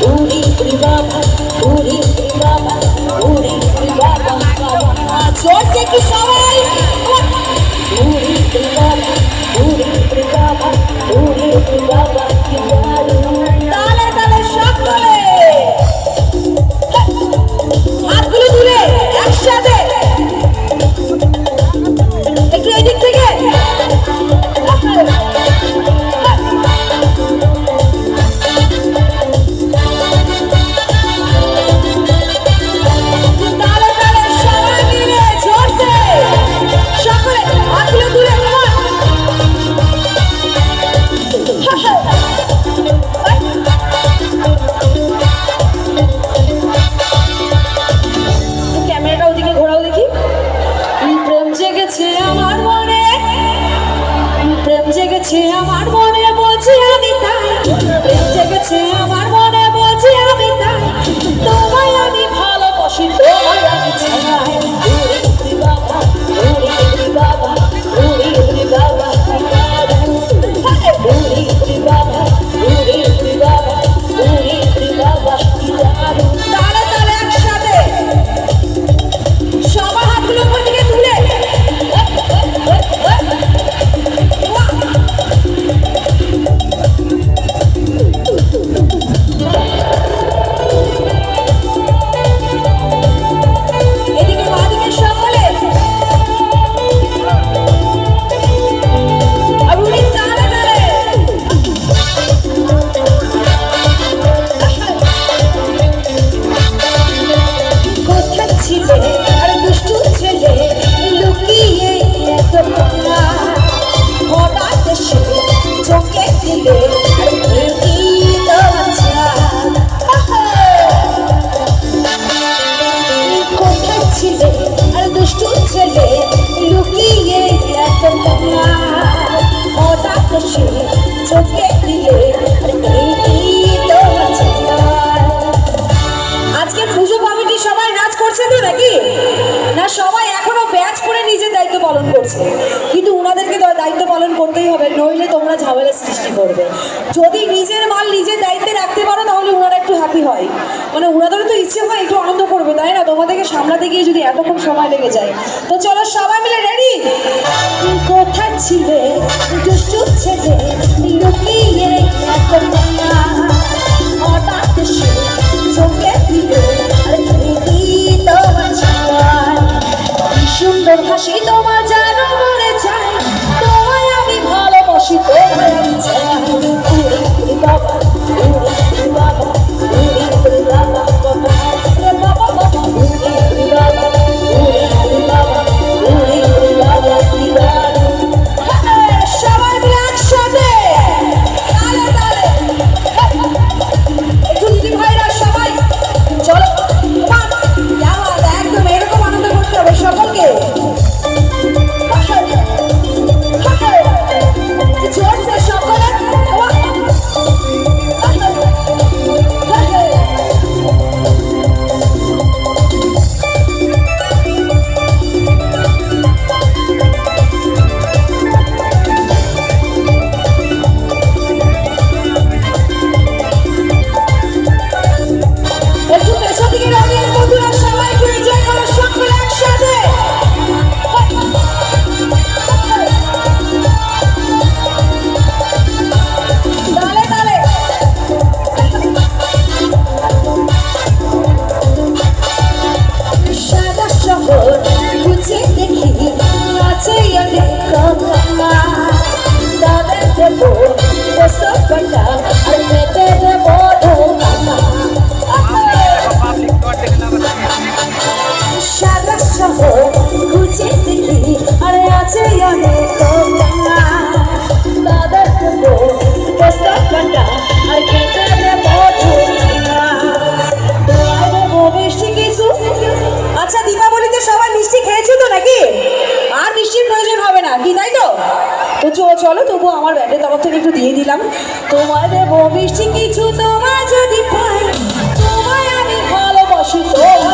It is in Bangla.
पूरी कृपा पूरी कृपा पूरी कृपा ज़ोर से की सवाल पूरी कृपा पूरी कृपा पूरी कृपा সবাই এখনও ব্যাচ করে নিজের দায়িত্ব পালন করছে। কিন্তু উনাদেরকে তো দায়িত্ব পালন করতেই হবে, নইলে তোমরা ঝামেলা সৃষ্টি করবে। যদি নিজের মাল নিজের দায়িত্বে রাখতে পারো, তাহলে ওনারা একটু হ্যাপি হয়। মানে ওনাদেরও তো ইচ্ছে হয় একটু আনন্দ করবে, তাই না? তোমাদেরকে সামলাতে গিয়ে যদি এতক্ষণ সময় লেগে যায়, তো চলো সবাই মিলে রেডি কোথায় ছিলে? দুষ্টু ছেলে। সুন্দর হাসি তোমার জানো মনে চাই। তোমায় আমি ভালোবাসি তোমায় আমি চাই বাবা নাকি? আর মিষ্টির প্রয়োজন হবে না, কি তাই তো? তো চলো তবু আমার ব্যান্ডের তরফ থেকে একটু দিয়ে দিলাম। তোমায় দেবো মিষ্টি কিছু তোমার যদি পাই, তোমায় আমি ভালোবাসি, তোমায়